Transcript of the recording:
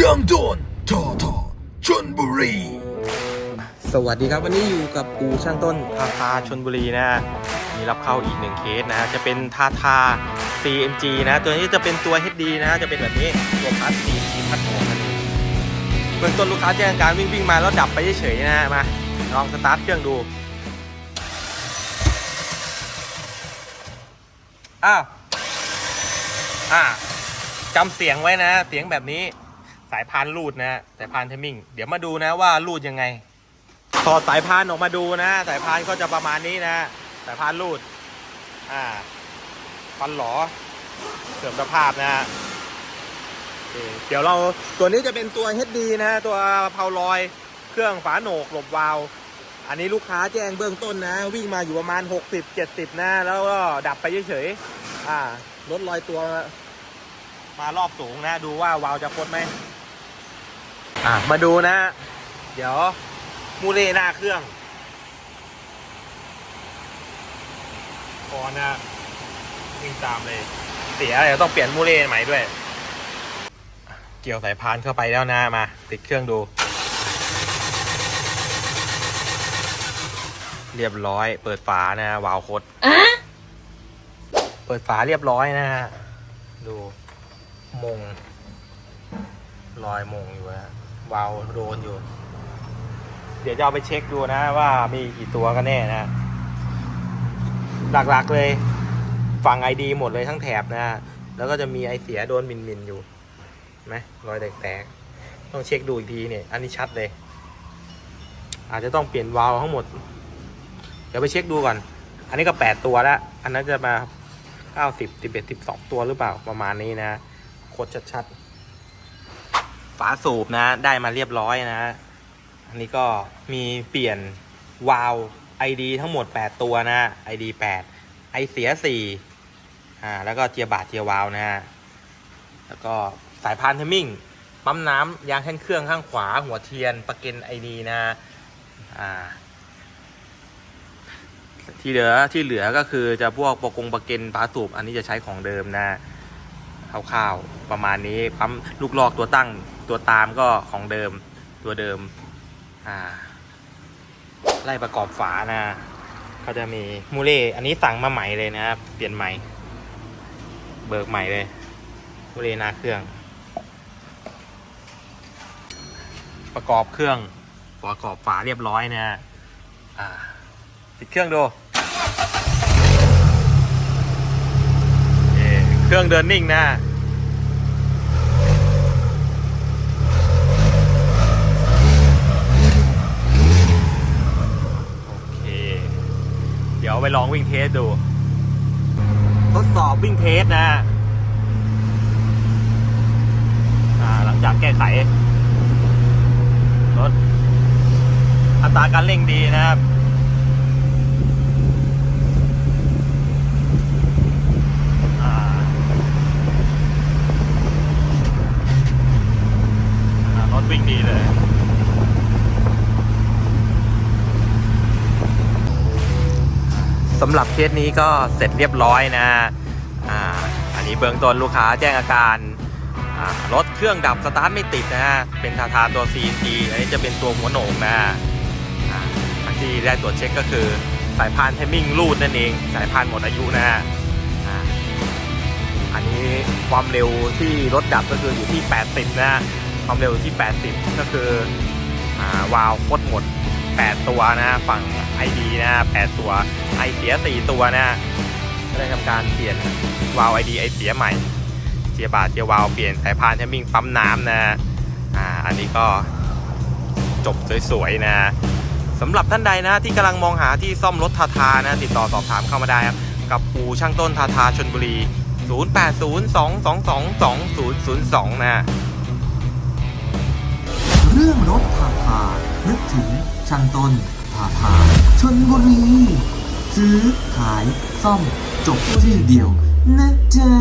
ชียงดนทอทอชนบุรี สวัสดีครับวันนี้อยู่กับอูช่างต้นทาทาชนบุรีนะมีรับเข้าอีกหนึ่งเคสนะจะเป็นทาทา CMG นะ ตัวนี้จะเป็นตัว HD นะจะเป็นแบบนี้ตัวพัด CMG พัดหัวมันเบื้องต้นลูกค้าแจ้งการวิ่งวิ่งมาแล้วดับไปเฉยๆนะฮะมาลองสตาร์ทเครื่องดูอ้าวอ่าจำเสียงไว้นะ เสียงแบบนี้ สายพานรูดนะฮะสายพานเทมมิ่ง เดี๋ยวมาดูนะว่ารูดยังไงถอดสายพานออกมาดูนะ สายพานก็จะประมาณนี้นะ สายพานรูด อ่าฟันหลอเสริมสภาพนะโอเดี๋ยวเราตัวนี้จะเป็นตัว HD นะตัวเพาลอย เครื่องฝาโหนกหลบวาล์วอันนี้ลูกค้าแจ้งเบื้องต้นนะ วิ่งมาอยู่ประมาณ 60 70 นะ แล้วก็ดับไปเฉยๆอ่ารถลอยตัวมารอบสูงนะ ดูว่าวาล์วจะพ้นไหม อ่ามาดูนะ เดี๋ยว มูเล่หน้าเครื่องก่อนนะวิ่งตามเลย เสียเดี๋ยวต้องเปลี่ยนมูเล่ใหม่ด้วย เกี่ยวสายพานเข้าไปแล้วนะมา ติดเครื่องดู เรียบร้อย เปิดฝานะวาล์วโคดเปิดฝาเรียบร้อยนะดูมง รอยมงอยู่นะ วาล์วโดนอยู่ เดี๋ยวจะเอาไปเช็คดูนะว่ามีกี่ตัวกันแน่นะ หลักๆเลย ฝั่งไอดีหมดเลยทั้งแถบนะแล้วก็จะมีไอเสียโดนมินมินอยู่ไหมรอยแตกๆต้องเช็คดูอีกทีเนี่ย อันนี้ชัดเลย อาจจะต้องเปลี่ยนวาล์วทั้งหมด เดี๋ยวไปเช็คดูก่อน อันนี้ก็แปดตัวแล้ว อันนั้นจะมาเก้าสิบสิบเอ็ดสิบสองตัวหรือเปล่าประมาณนี้นะโคตรชัดๆ ฝาสูบนะ ได้มาเรียบร้อยนะ อันนี้ก็มีเปลี่ยนวาล์ว ID ทั้งหมด 8 ตัวนะ ID 8ไอเสีย4อ่าแล้วก็เจียบาทเจียวาล์วนะฮะแล้วก็สายพานเทมมิ่งปั๊มน้ำยางแท่นเครื่องข้างขวาหัวเทียนประเก็น ID นะอ่าที่เหลือที่เหลือก็คือจะพวกประกงประเก็นฝาสูบอันนี้จะใช้ของเดิมนะคร่าวๆประมาณนี้ปั๊มลูกลอกตัวตั้ง ตัวตามก็ของเดิมตัวเดิม อ่า ไล่ประกอบฝานะเขาจะมีมูเล่อันนี้สั่งมาใหม่เลยนะครับ เปลี่ยนใหม่ เบิกใหม่เลยมูเล่นาเครื่อง ประกอบเครื่อง ประกอบฝาเรียบร้อยนะฮะอ่าติดเครื่องดูเครื่องเดินนิ่งนะ โอเค เดี๋ยวไป ลองวิ่งเทสดู ทดสอบวิ่งเทสนะหลังจากแก้ไขรถอัตราการเร่งดีนะครับรถวิ่งดีเลย สำหรับเคสนี้ก็เสร็จเรียบร้อยนะอ่าอันนี้เบื้องต้นลูกค้าแจ้งอาการรถเครื่องดับสตาร์ทไม่ติดนะฮะ เป็นทาทาตัว CNG อันนี้จะเป็นตัวหัวโหนกนะอ่ที่ได้ตรวจเช็คก็คือสายพานเทมมิ่งรูดนั่นเอง สายพานหมดอายุนะฮะอันนี้ความเร็วที่รถดับก็คืออยู่ที่ 80 นะความเร็วที่ 80 ก็คืออวาล์วโคตรหมด 8 ตัวนะฝั่ง ID นะ 8 ตัว ไอเสีย 4 ตัวนะก็ได้ทำการเปลี่ยนวาล์ว ID ไอเสียใหม่เจียบาทเจียวาล์วเปลี่ยนสายพานเทมมิ่งปั๊มน้ำนะอ่าอันนี้ก็จบสวยๆนะสำหรับท่านใดนะที่กำลังมองหาที่ซ่อมรถทาทานะ ติดต่อสอบถามเข้ามาได้ครับกับปูช่างต้นทาทาชนบุรี 0802222002 นะเรื่องรถทาทานึกถึงช่างต้นทาทาชนบุรี ซื้อขายซ่อมจบที่เดียวนะจ๊ะ